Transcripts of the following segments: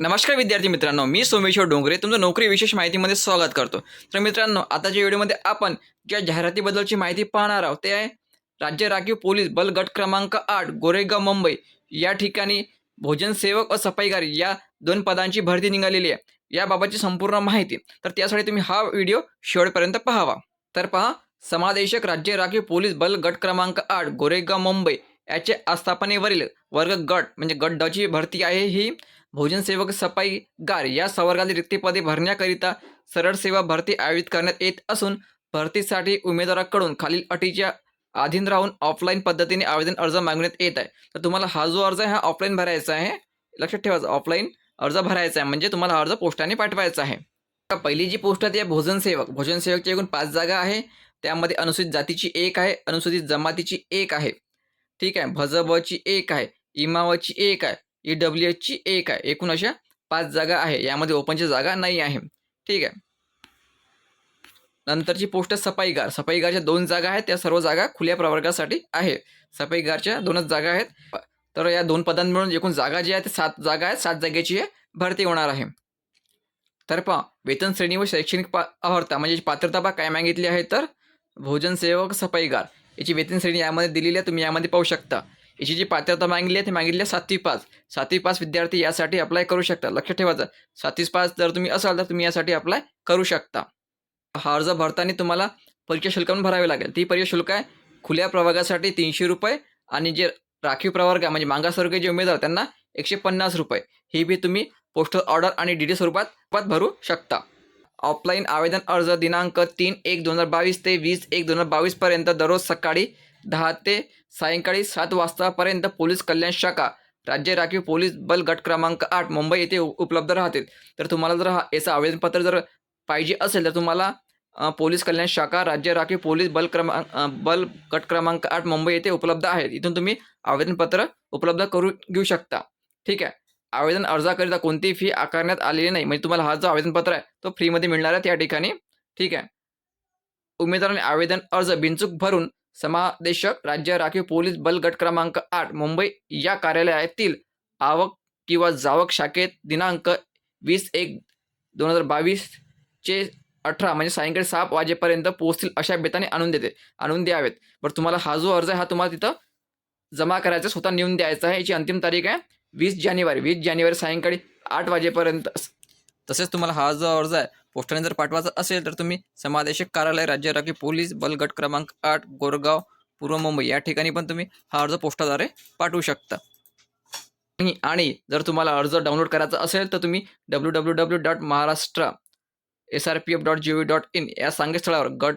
नमस्कार विद्यार्थी मित्रांनो मी सोमेश्वर डोंगरे तुमचं नोकरी विशेष माहितीमध्ये स्वागत करतो. तर मित्रांनो आताच्या व्हिडिओमध्ये आपण ज्या जाहिरातीबद्दलची माहिती पाहणार आहोत ते आहे राज्य राखीव पोलीस बल गट क्रमांक आठ गोरेगाव मुंबई. या ठिकाणी भोजन सेवक व सफाईगार या दोन पदांची भरती निघालेली आहे. याबाबतची संपूर्ण माहिती. तर त्यासाठी तुम्ही हा व्हिडिओ शेवटपर्यंत पाहावा. तर पहा समादेशक राज्य राखीव पोलीस बल गट क्रमांक आठ गोरेगाव मुंबई. याचे आस्थापनेवरील वर्ग गट म्हणजे गट डची भरती आहे ही भोजन सेवक सफाईगार या संवर्गातील रिक्तीपदे भरण्याकरिता सरळ सेवा भरती आयोजित करण्यात येत असून भरतीसाठी उमेदवाराकडून खालील अटीच्या अधीन राहून ऑफलाईन पद्धतीने आवेदन अर्ज मागण्यात येत आहे. तर तुम्हाला हा जो अर्ज आहे हा ऑफलाईन भरायचा आहे. लक्षात ठेवायचं ऑफलाईन अर्ज भरायचा आहे म्हणजे तुम्हाला अर्ज पोस्टाने पाठवायचा आहे. पहिली जी पोस्ट आहे ती आहे भोजन सेवक. भोजन सेवकची एकूण पाच जागा आहे. त्यामध्ये अनुसूचित जातीची एक आहे अनुसूचित जमातीची एक आहे. ठीक आहे भजबची एक आहे इमावची एक आहे. ई डब्ल्यू एचची एक आहे. एकूण अशा पाच जागा आहे. यामध्ये ओपनची जागा नाही आहे. ठीक आहे. नंतरची पोस्ट आहे सफाईगार. सफाईगारच्या दोन जागा आहेत. त्या सर्व जागा खुल्या प्रवर्गासाठी आहे. सफाईगारच्या दोनच जागा आहेत. तर या दोन पदांत मिळून एकूण जागा जी आहे ते सात जागा आहेत. सात जागेची भरती होणार आहे. तर पहा वेतन श्रेणी व शैक्षणिक पा अर्हता म्हणजे पात्रता पहा काय मागितली आहे तर भोजन सेवक सफाईगार. याची वेतन श्रेणी यामध्ये दिलेली आहे. तुम्ही यामध्ये पाहू शकता. याची जी पात्रता मागितली आहे ती मागितली आहे सातवी पास. सातवी पास विद्यार्थी यासाठी अप्लाय करू शकता. लक्षात ठेवायचं. सातवी पास जर तुम्ही असाल तर तुम्ही यासाठी अप्लाय करू शकता. हा अर्ज भरताना तुम्हाला परीक्षा शुल्क पण भरावे लागेल. ती परीक्षा शुल्क आहे खुल्या प्रवर्गासाठी तीनशे रुपये आणि जे राखीव प्रवर्ग आहे म्हणजे मागासवर्गीय जे उमेदवार त्यांना एकशे पन्नास रुपये. ही बी तुम्ही पोस्टल ऑर्डर आणि डी डी स्वरूपात स्वरूपात भरू शकता. ऑफलाईन आवेदन अर्ज दिनांक तीन एक दोन हजार बावीस ते वीस एक दोन हजार बावीसपर्यंत दररोज सकाळी दहा ते सायंकाळी सात वाजतापर्यंत पोलीस कल्याण शाखा राज्य राखीव पोलीस बल गट क्रमांक आठ मुंबई येथे उपलब्ध राहतील. तर तुम्हाला जर हा याचं आवेदनपत्र जर पाहिजे असेल तर तुम्हाला पोलीस कल्याण शाखा राज्य राखीव पोलीस बल क्रमांक बल गट क्रमांक आठ मुंबई येथे उपलब्ध आहेत. इथून तुम्ही आवेदनपत्र उपलब्ध करून घेऊ शकता. ठीक आहे? आवेदन अर्जाकरिता कोणतीही फी आकारण्यात आलेली नाही. म्हणजे तुम्हाला हा जो आवेदनपत्र आहे तो फ्रीमध्ये मिळणार आहे त्या ठिकाणी. ठीक आहे? उमेदवाराने आवेदन अर्ज बिनचूक भरून समादेशक राज्य राखीव पोलीस बल गट क्रमांक आठ मुंबई. या कार्यालयातील आवक किंवा जावक शाखेत दिनांक वीस एक दोन हजार बावीसचे अठरा म्हणजे सायंकाळी सहा वाजेपर्यंत पोहोचतील अशा बेताने आणून देते आणून द्यावेत. बरं तुम्हाला हा जो अर्ज आहे हा तुम्हाला तिथं जमा करायचा स्वतः नेऊन द्यायचा आहे. याची अंतिम तारीख आहे वीस जानेवारी. वीस जानेवारी सायंकाळी आठ वाजेपर्यंत. तसेच तुम्हाला हा जो अर्ज आहे पोस्टाने जर पाठवायचं असेल तर तुम्ही समादेशक कार्यालय राज्य राखीव पोलीस बल गट क्रमांक आठ गोरगाव पूर्व मुंबई या ठिकाणी पण तुम्ही हा अर्ज पोस्टाद्वारे पाठवू शकता. आणि- आणि जर तुम्हाला अर्ज डाउनलोड करायचा असेल तर तुम्ही W W W dot Maharashtra S R P F dot G V dot in या संकेतस्थळावर गट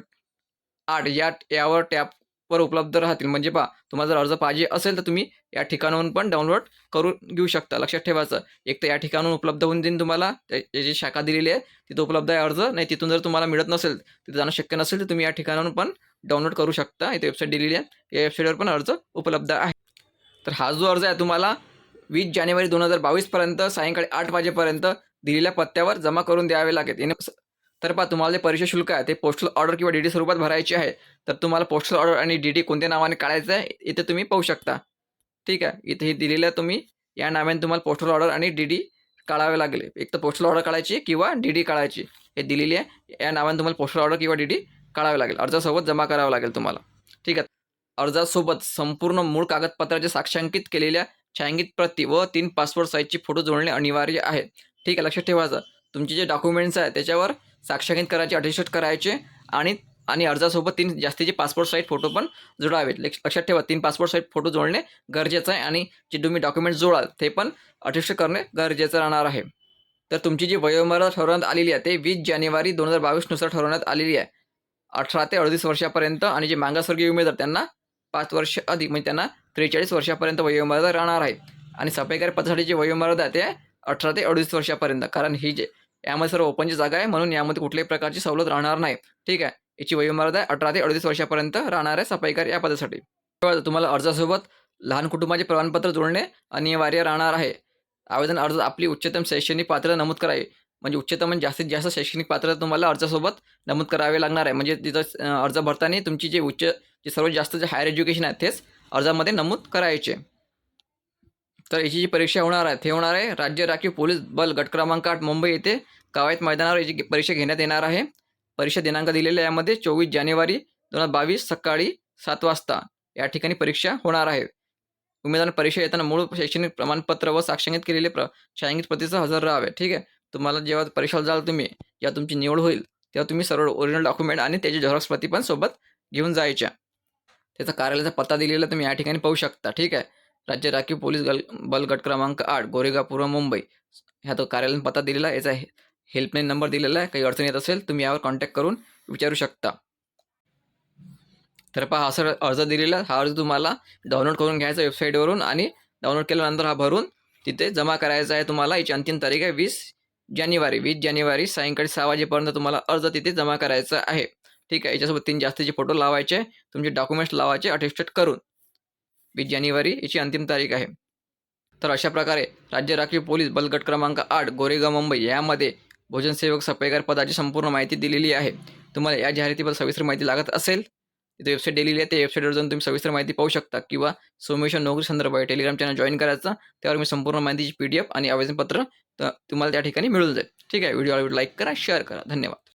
आठ या यावर टॅप वर उपलब्ध राहतील. म्हणजे पहा तुम्हाला जर अर्ज पाहिजे असेल तर तुम्ही या ठिकाणाहून पण डाउनलोड करून घेऊ शकता. लक्षात ठेवायचं. एक तर या ठिकाणाहून उपलब्ध होऊन देईन तुम्हाला. त्याची शाखा दिलेली आहे तिथं उपलब्ध आहे अर्ज. नाही तिथून जर तुम्हाला मिळत नसेल तिथं जाणं शक्य नसेल तर तुम्ही या ठिकाणाहून पण डाउनलोड करू शकता. इथे वेबसाईट दिलेली आहे. या वेबसाईटवर पण अर्ज उपलब्ध आहे. तर हा जो अर्ज आहे तुम्हाला वीस जानेवारी दोन हजार बावीसपर्यंत सायंकाळी आठ वाजेपर्यंत दिलेल्या पत्त्यावर जमा करून द्यावे लागेल. तर पहा तुम्हाला जे परीक्षा शुल्क आहे ते पोस्टल ऑर्डर किंवा डी डी स्वरूपात भरायचे आहे तर तुम्हाला पोस्टल ऑर्डर आणि डी डी कोणत्या नावाने काढायचं आहे इथे तुम्ही पाहू शकता. ठीक आहे? इथे हे दिलेलं आहे तुम्ही या नावाने तुम्हाला पोस्टल ऑर्डर आणि डी डी काढावे लागेल. एक तर पोस्टल ऑर्डर काढायची किंवा डी डी काढायची. हे दिलेली आहे या नावाने तुम्हाला पोस्टल ऑर्डर किंवा डी डी काढावे लागेल. अर्जासोबत जमा करावं लागेल तुम्हाला. ठीक आहे? अर्जासोबत संपूर्ण मूळ कागदपत्राचे साक्षांकित केलेल्या छायांकित प्रती व तीन पासपोर्ट साईजची फोटो जोडणे अनिवार्य आहे. ठीक आहे? लक्षात ठेवायचं. तुमचे जे डॉक्युमेंट्स आहे त्याच्यावर साक्षांकित करायचे अटेस्टेड करायचे आणि आणि अर्जासोबत तीन जास्तीचे पासपोर्ट साईज फोटो पण जोडावेत लक्षात ठेवा तीन पासपोर्ट साईज फोटो जोडणे गरजेचं आहे आणि जे तुम्ही डॉक्युमेंट जोडाल ते पण अटेस्ट करणे गरजेचं राहणार आहे. तर तुमची जी वयोमर्यादा ठरवण्यात आलेली आहे ते वीस जानेवारी दोन हजार बावीसनुसार ठरवण्यात आलेली आहे. अठरा ते अडतीस वर्षापर्यंत आणि जे मागासवर्गीय उमेदवार त्यांना पाच वर्ष अधिक म्हणजे त्यांना त्रेचाळीस वर्षापर्यंत वयोमर्यादा राहणार आहे. आणि सफाईकारी पदासाठी जी वयोमर्यादा आहे ते अठरा ते अडतीस वर्षापर्यंत कारण ही जे यामध्ये सर्व ओपनची जागा आहे. म्हणून यामध्ये कुठल्याही प्रकारची सवलत राहणार नाही. ठीक आहे? याची वयोमर्यादा आहे अठरा ते अडतीस वर्षापर्यंत राहणार आहे सफाईकार या पदासाठी. तुम्हाला अर्जासोबत लहान कुटुंबाचे प्रमाणपत्र जोडणे अनिवार्य राहणार आहे. आवेदन अर्ज आपली उच्चतम शैक्षणिक पात्रता नमूद करावी. म्हणजे उच्चतम म्हणजे जास्तीत जास्त शैक्षणिक पात्रता तुम्हाला अर्जासोबत नमूद करावे लागणार आहे. म्हणजे तिथं अर्ज भरताना तुमची जे उच्च जे सर्वात जास्त जे हायर एज्युकेशन आहे तेच अर्जामध्ये नमूद करायचे. तर याची जी परीक्षा होणार आहे ते होणार आहे. राज्य राखीव पोलीस बल गट क्रमांक आठ मुंबई येथे कवायत मैदानावर याची परीक्षा घेण्यात येणार आहे. परीक्षा दिनांक दिलेला यामध्ये चोवीस जानेवारी दोन हजार बावीस सकाळी सात वाजता या ठिकाणी परीक्षा होणार आहे. उमेदवारांना परीक्षा येताना मूळ शैक्षणिक प्रमाणपत्र व साक्षांकित केलेले प्र छायांकित प्रतीचं हजर राहावे. ठीक आहे? तुम्हाला जेव्हा परीक्षेला जाल तुम्ही जेव्हा तुमची निवड होईल तेव्हा तुम्ही सर्व ओरिजिनल डॉक्युमेंट आणि त्याची झेरॉक्स प्रती पण सोबत घेऊन जायच्या. त्याचा कार्यालयाचा पत्ता दिलेला तुम्ही या ठिकाणी पाहू शकता. ठीक आहे? राज्य राखीव पोलीस गल बल गट क्रमांक आठ गोरेगाव पूर्व मुंबई. ह्या तो कार्यालयीन पत्ता दिलेला आहे. याचा हेल्पलाईन नंबर दिलेला आहे. काही अडचण येत असेल तुम्ही यावर कॉन्टॅक्ट करून विचारू शकता. तर पहा हा सर अर्ज दिलेला हा अर्ज तुम्हाला डाउनलोड करून घ्यायचा वेबसाईटवरून आणि डाउनलोड केल्यानंतर हा भरून तिथे जमा करायचा आहे तुम्हाला. याची अंतिम तारीख आहे वीस जानेवारी. वीस जानेवारी सायंकाळी सहा वाजेपर्यंत तुम्हाला अर्ज तिथे जमा करायचा आहे. ठीक आहे याच्यासोबत तीन जास्तीचे फोटो लावायचे. तुमचे डॉक्युमेंट्स लावायचे अटेस्टेड करून. वीस जानेवारी याची अंतिम तारीख आहे. तर अशा प्रकारे राज्य राखीव पोलीस बलगट क्रमांक आठ गोरेगाव मुंबई यामध्ये भोजनसेवक सफाईगार पदाची संपूर्ण माहिती दिलेली आहे. तुम्हाला या जाहिरातीबद्दल सविस्तर माहिती लागत असेल तिथे वेबसाईट दिलेली आहे. त्या वेबसाईटवर जाऊन तुम्ही सविस्तर माहिती पाहू शकता किंवा सोमेश्वर नोकरी संदर्भात टेलिग्राम चॅनल जॉईन करायचा त्यावर मी संपूर्ण माहितीची पी डी एफ आणि आवेदनपत्र तुम्हाला त्या ठिकाणी मिळून जाईल. ठीक आहे व्हिडिओ लाईक करा शेअर करा. धन्यवाद.